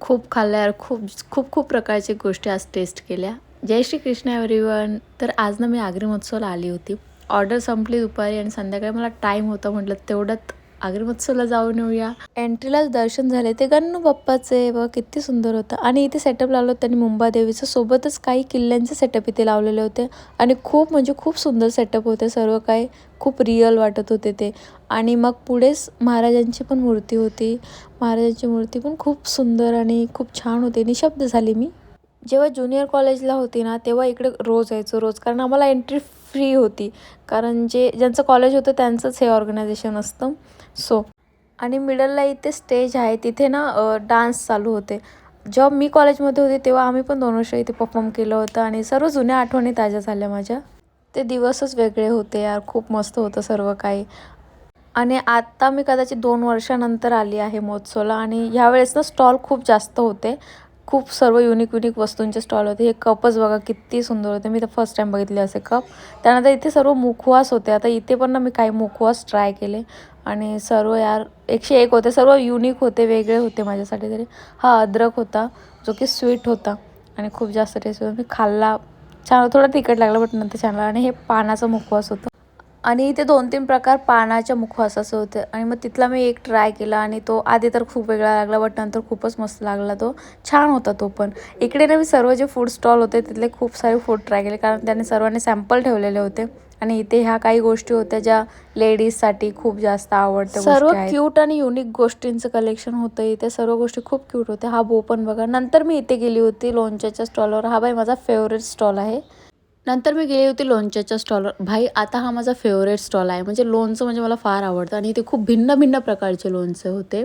खूप खाल्ल्यावर खूप खूप खूप प्रकारची गोष्टी आज टेस्ट केल्या. जय श्री कृष्ण एव्हरीवन तर आज ना मी आग्री महोत्सवला आली होती. ऑर्डर संपली दुपारी आणि संध्याकाळी मला टाईम होता म्हटलं तेवढ्यात आग्री जाऊन येऊया. एंट्रीलाच दर्शन झाले. ते गन्नू बाप्पाचे व किती सुंदर होतं. आणि इथे सेटअप लावलं होतं त्यांनी मुंबादेवीचं सोबतच काही किल्ल्यांचे सेटअप इथे लावलेले होते. आणि खूप म्हणजे खूप सुंदर सेटअप होते. सर्व काही खूप रिअल वाटत होते ते. आणि मग पुढेच महाराजांची पण मूर्ती होती. महाराजांची मूर्ती पण खूप सुंदर आणि खूप छान होती. निशब्द झाली मी. जेव्हा ज्युनियर कॉलेजला होती ना तेव्हा इकडे रोज यायचो रोज. कारण आम्हाला एंट्री फ्री होती. कारण जे ज्यांचं कॉलेज होतं त्यांचंच हे ऑर्गनायझेशन असतं. सो आणि मिडलला इथे स्टेज आहे. तिथे ना डान्स चालू होते. जेव्हा मी कॉलेजमध्ये होते तेव्हा आम्ही पण दोन वर्ष इथे परफॉर्म केलं होतं. आणि सर्व जुन्या आठवणी ताज्या झाल्या माझ्या. ते दिवसच वेगळे होते यार. खूप मस्त होतं सर्व काही. आणि आत्ता मी कदाचित दोन वर्षानंतर आली आहे महोत्सवला. आणि ह्यावेळेस ना स्टॉल खूप जास्त होते. खूप सर्व युनिक युनिक वस्तूंचे स्टॉल होते. हे कपच बघा किती सुंदर होते. मी तर फर्स्ट टाईम बघितले असे कप त्यानंतर इथे सर्व मुखवास होते. आता इथे पण ना मी काही मुखवास ट्राय केले. आणि सर्व यार एकशे एक होते. सर्व युनिक होते वेगळे होते माझ्यासाठी तरी. हा अद्रक होता जो की स्वीट होता. आणि खूप जास्त टेस्ट होता. मी खाल्ला. छान थोडा तिखट लागला बट नंतर छान लागला. आणि हे पानाचा मुखवास होतं. आणि इथे दोन तीन प्रकार पानाच्या मुखवासाचे होते. आणि मग तिथला मी एक ट्राय केला आणि तो आधी तर खूप वेगळा लागला बट नंतर खूपच मस्त लागला तो. छान होता तो पण. इकडे ना मी सर्व जे फूड स्टॉल होते तिथले खूप सारे फूड ट्राय केले कारण त्यांनी सर्वांनी सॅम्पल ठेवलेले होते. आणि इथे ह्या काही गोष्टी होत्या ज्या लेडीजसाठी खूप जास्त आवडत्या सर्व क्यूट आणि युनिक गोष्टींचं कलेक्शन होतं इथे. सर्व गोष्टी खूप क्यूट होत्या. हा बो पण बघा. नंतर मी इथे गेली होती लोणच्याच्या स्टॉलवर हा बाई माझा फेवरेट स्टॉल आहे. नंतर मी गेली होती लोणच्याच्या स्टॉलवर भाई आता हा माझा फेवरेट स्टॉल आहे. म्हणजे लोणचं म्हणजे मला फार आवडतं. आणि इथे खूप भिन्न भिन्न प्रकारचे लोणचे होते.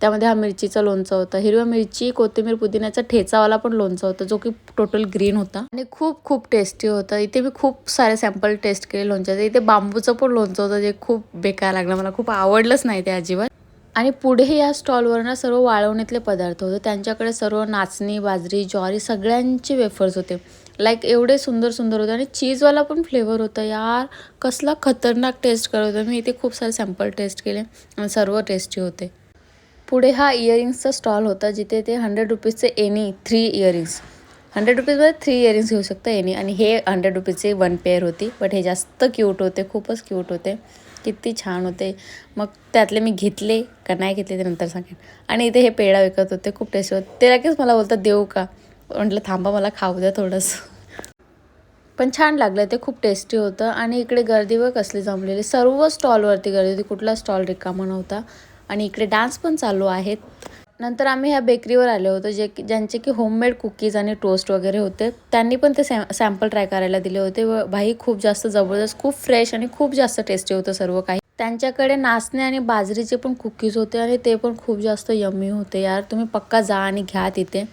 त्यामध्ये हा मिरचीचं लोणचं होतं. हिरव्या मिरची कोथिंबीर पुदिन्याचा ठेचावाला पण लोणचं होतं जो की टोटल ग्रीन होता. आणि खूप खूप टेस्टी होतं. इथे मी खूप सारे सॅम्पल टेस्ट केले लोणच्याचे. इथे बांबूचं पण लोणचं होतं जे खूप बेकार लागलं. मला खूप आवडलंच नाही ते अजिबात. आणि पुढे या स्टॉलवरनं सर्व वाळवणीतले पदार्थ होते. त्यांच्याकडे सर्व नाचणी बाजरी ज्वारी सगळ्यांचे वेफर्स होते. लाईक एवढे सुंदर सुंदर होते. आणि चीजवाला पण फ्लेवर होता. यार कसला खतरनाक टेस्ट करत होता. मी इथे खूप सारे सॅम्पल टेस्ट केले आणि सर्व टेस्टी होते. पुढे हा इयरिंग्सचा स्टॉल होता जिथे ते हंड्रेड रुपीजचे एनी थ्री इयरिंग्स हंड्रेड रुपीजमध्ये थ्री इयरिंग्स घेऊ शकता एनी आणि हे हंड्रेड रुपीजचे वन पेअर होती. बट हे जास्त क्यूट होते. खूपच क्यूट होते. किती छान होते. मग त्यातले मी घेतले का नाही घेतले ते नंतर सांगेन. आणि इथे हे पेढा विकत होते खूप टेस्टी होते. ते लगेच मला बोलतात देऊ का? म्हटलं थांबा मला खाऊ द्या थोडंसं. पण छान लागलं ते खूप टेस्टी होतं. आणि इकडे गर्दी व कसली जमलेली. सर्व स्टॉलवरती गर्दी होती. कुठला स्टॉल रिकामा नव्हता. आणि इकडे डान्स पण चालू आहेत. नंतर आम्ही ह्या बेकरीवर आले होतो जे की ज्यांचे की होममेड कुकीज आणि टोस्ट वगैरे होते. त्यांनी पण ते सॅ सॅम्पल ट्राय करायला दिले होते. व भाई खूप जास्त जबरदस्त खूप फ्रेश आणि खूप जास्त टेस्टी होतं सर्व काही. त्यांच्याकडे नाचणे आणि बाजरीचे पण कुकीज होते आणि ते पण खूप जास्त यम्मी होते. यार तुम्ही पक्का जा आणि घ्या तिथे.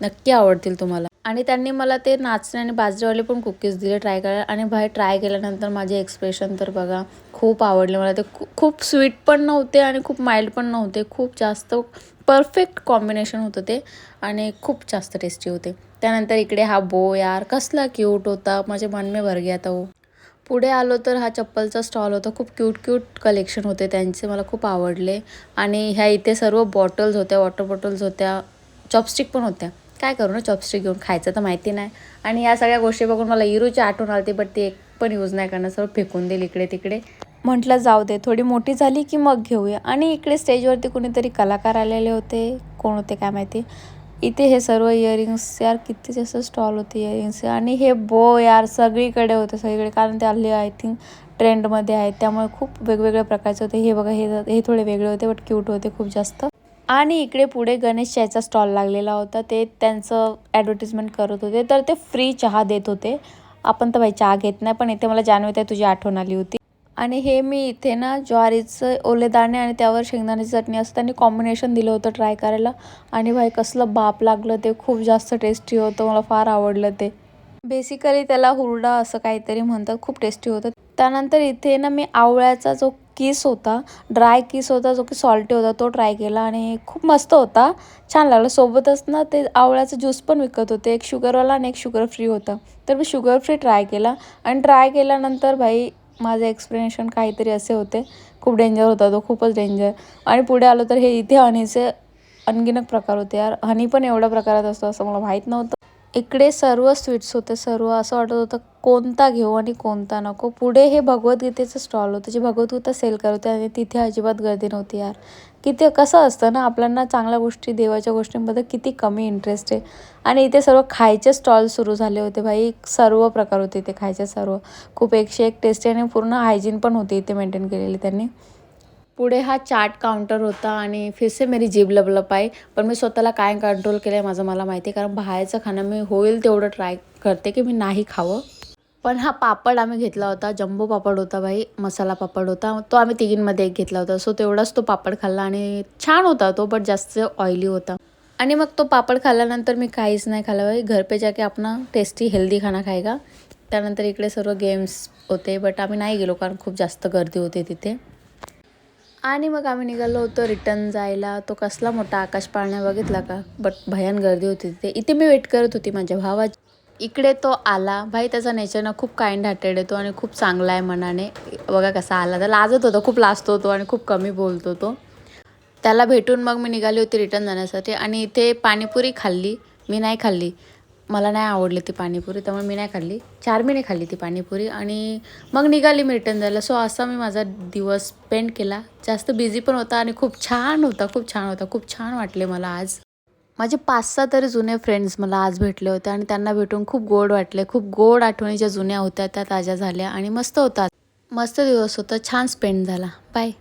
नक्की आवडतील तुम्हाला. आणि त्यांनी मला ते नाचणे आणि बाजरीवाले पण कुकीज दिले ट्राय करायला. आणि भाई ट्राय केल्यानंतर माझे एक्सप्रेशन तर बघा खूप आवडले मला. ते खूप स्वीट पण नव्हते आणि खूप माइल्ड पण नव्हते. खूप जास्त परफेक्ट कॉम्बिनेशन होतं ते आणि खूप जास्त टेस्टी होते. त्यानंतर इकडे हा बो यार कसला क्यूट होता. माझे मन में भर गया तो पुढे आलो तर हा चप्पलचा स्टॉल होता. खूप क्यूट क्यूट कलेक्शन होते. त्यांचे मला खूप आवडले. आणि ह्या इथे सर्व बॉटल्स होत्या वॉटर बॉटल्स होत्या. चॉपस्टिक पण होत्या. काय करू ना चॉपस्टिक घेऊन खायचं तर माहिती नाही. आणि या सगळ्या गोष्टी बघून मला इरूची आठवण आली बट ती एक पण यूज नाही करणार. सर्व फेकून देईल इकडे तिकडे. म्हटलं जाऊ दे थोडी मोठी झाली की मग घेऊया. आणि इकडे स्टेजवरती कुणीतरी कलाकार आलेले होते. कोण होते काय माहिती. इथे हे सर्व इयरिंग्स यार किती जास्त स्टॉल होते इयरिंग्स आणि हे बो यार सगळीकडे होते सगळीकडे. कारण ते हल्ली आय थिंक ट्रेंडमध्ये आहेत. त्यामुळे खूप वेगवेगळ्या प्रकारचे होते. हे बघा हे हे थोडे वेगळे होते बट क्यूट होते खूप जास्त. आणि इकडे पुढे गणेश चायचा स्टॉल लागलेला होता. ते त्यांचं ॲडव्हर्टिजमेंट करत होते. तर ते फ्री चहा देत होते. आपण तर बाई चहा घेत नाही पण इथे मला जाणवत आहे तुझी आठवण आली होती. आणि हे मी इथे ना ज्वारीचं ओले दाणे आणि त्यावर शेंगदाण्याची चटणी असं त्यांनी कॉम्बिनेशन दिलं होतं ट्राय करायला. आणि भाई कसलं बाप लागलं ते. खूप जास्त टेस्टी होतं. मला फार आवडलं ते. बेसिकली त्याला हुरडा असं काहीतरी म्हणतात. खूप टेस्टी होतं. त्यानंतर इथे ना मी आवळ्याचा जो किस होता ड्राय किस होता जो की सॉल्टी होता तो ट्राय केला. आणि खूप मस्त होता. छान लागला. सोबतच ना ते आवळ्याचा ज्यूस पण विकत होते. एक शुगरवाला आणि एक शुगर फ्री होता. तर मी शुगर फ्री ट्राय केला. आणि ट्राय केल्यानंतर भाई माझं एक्सप्लेनेशन काहीतरी असे होते. खूप डेंजर होता तो खूपच डेंजर आणि पुढे आलो तर हे इथे हनीचे अनगिनत प्रकार होते. यार हनी पण एवढ्या प्रकारात असतो असं मला माहीत नव्हतं. इकडे सर्व स्वीट्स होते सर्व असं वाटत होतं कोणता घेऊ आणि कोणता नको. पुढे हे भगवद्गीतेचं स्टॉल होतं जे भगवद्गीता सेल करत होते आणि तिथे अजिबात गर्दी नव्हती यार. किती कसं असतं ना आपल्याला चांगल्या गोष्टी देवाच्या गोष्टींबद्दल किती कमी इंटरेस्ट आहे. आणि इथे सर्व खायचे स्टॉल सुरू झाले होते भाई. सर्व प्रकार होते इथे खायचे सर्व. खूप एकशे एक टेस्टी आणि पूर्ण हायजीन पण होती इथे मेंटेन केलेली त्यांनी. पुढे हा चाट काउंटर होता आणि फिरसे मेरी जीभ लपलप आहे पण मी स्वतःला काय कंट्रोल केलं आहे माझं मला माहिती आहे कारण बाहेरचं खाणं मी होईल तेवढं ट्राय करते की मी नाही खावं. पण हा पापड आम्ही घेतला होता जम्बो पापड होता बाई मसाला पापड होता. तो आम्ही तिघींमध्ये एक घेतला होता. सो तेवढाच तो पापड खाल्ला आणि छान होता तो बट जास्त ऑइली होता. आणि मग तो पापड खाल्ल्यानंतर मी काहीच नाही खाल्लं बाई घर पे जाके आपणा टेस्टी हेल्दी खाना खायगा त्यानंतर इकडे सर्व गेम्स होते बट आम्ही नाही गेलो कारण खूप जास्त गर्दी होते तिथे. आणि मग आम्ही निघालो होतो रिटर्न जायला. तो कसला मोठा आकाश पाळण्या बघितला का? बट भयान गर्दी होती तिथे. इथे मी वेट करत होती माझ्या भावाची. इकडे तो आला. भाई त्याचा नेचर ना खूप काइंड हार्टेड आहे तो आणि खूप चांगला आहे मनाने. बघा कसा आला. तर लाजत होता. खूप लाजतो तो आणि खूप कमी बोलतो तो त्याला भेटून मग मी निघाली होती रिटर्न जाण्यासाठी. आणि इथे पाणीपुरी खाल्ली. मी नाही खाल्ली. मला नाही आवडली ती पाणीपुरी त्यामुळे मी नाही खाल्ली. चार महिने खाल्ली ती पाणीपुरी आणि मग निघाली मी रिटर्न जायला सो असा मी माझा दिवस स्पेंड केला. जास्त बिझी पण होता आणि खूप छान होता खूप छान होता. खूप छान वाटले मला आज. माझे पाच सहा तरी जुने फ्रेंड्स मला आज भेटले होते आणि त्यांना भेटून खूप गोड वाटले. खूप गोड आठवणी ज्या जुन्या होत्या त्या ताज्या झाल्या आणि मस्त होतात मस्त दिवस होता. छान स्पेंड झाला. बाय